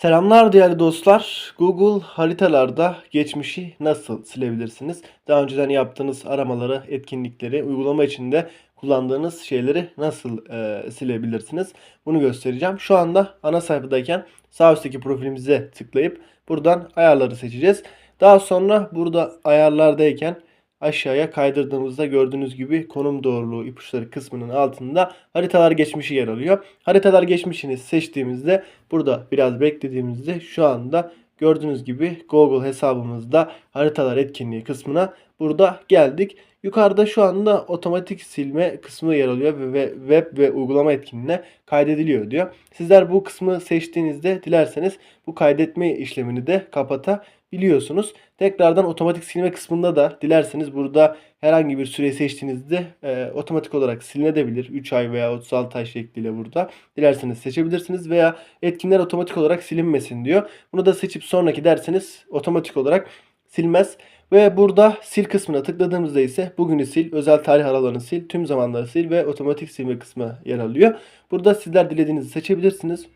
Selamlar değerli dostlar. Google haritalarda geçmişi nasıl silebilirsiniz? Daha önceden yaptığınız aramaları, etkinlikleri, uygulama içinde kullandığınız şeyleri nasıl e, silebilirsiniz? Bunu göstereceğim. Şu anda ana sayfadayken sağ üstteki profilimize tıklayıp buradan ayarları seçeceğiz. Daha sonra burada ayarlardayken aşağıya kaydırdığımızda gördüğünüz gibi konum doğruluğu ipuçları kısmının altında haritalar geçmişi yer alıyor. Haritalar geçmişini seçtiğimizde burada biraz beklediğimizde şu anda gördüğünüz gibi Google hesabımızda haritalar etkinliği kısmına burada geldik. Yukarıda şu anda otomatik silme kısmı yer alıyor ve- web ve uygulama etkinliğine kaydediliyor diyor. Sizler bu kısmı seçtiğinizde dilerseniz bu kaydetme işlemini de kapatabiliyorsunuz. Tekrardan otomatik silme kısmında da dilerseniz burada herhangi bir süreyi seçtiğinizde e, otomatik olarak silinebilir. 3 ay veya 36 ay şekliyle burada. Dilerseniz seçebilirsiniz veya etkinler otomatik olarak silinmesin diyor. Bunu da seçip sonraki derseniz otomatik olarak silmez. Ve burada sil kısmına tıkladığımızda ise bugünü sil, özel tarih aralarını sil, tüm zamanları sil ve otomatik silme kısmı yer alıyor. Burada sizler dilediğinizi seçebilirsiniz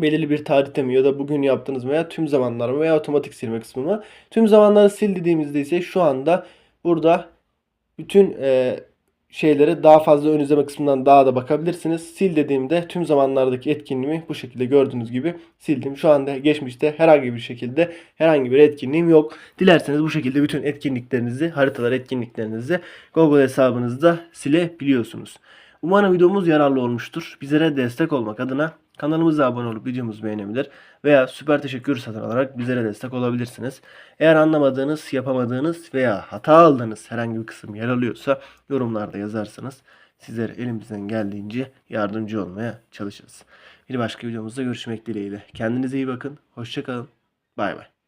belirli bir tarihte mi ya da bugün yaptığınız veya tüm zamanlar mı veya otomatik silme kısmı mı? Tüm zamanları sil dediğimizde ise şu anda burada bütün e, şeylere daha fazla ön izleme kısmından daha da bakabilirsiniz. Sil dediğimde tüm zamanlardaki etkinliğimi bu şekilde gördüğünüz gibi sildim. Şu anda geçmişte herhangi bir şekilde herhangi bir etkinliğim yok. Dilerseniz bu şekilde bütün etkinliklerinizi, haritalar etkinliklerinizi Google hesabınızda silebiliyorsunuz. Umarım videomuz yararlı olmuştur. Bizlere destek olmak adına kanalımıza abone olup videomuzu beğenebilir veya süper teşekkür satın alarak bizlere destek olabilirsiniz. Eğer anlamadığınız, yapamadığınız veya hata aldığınız herhangi bir kısım yer alıyorsa yorumlarda yazarsanız sizlere elimizden geldiğince yardımcı olmaya çalışırız. Bir başka videomuzda görüşmek dileğiyle. Kendinize iyi bakın. Hoşçakalın. Bay bay.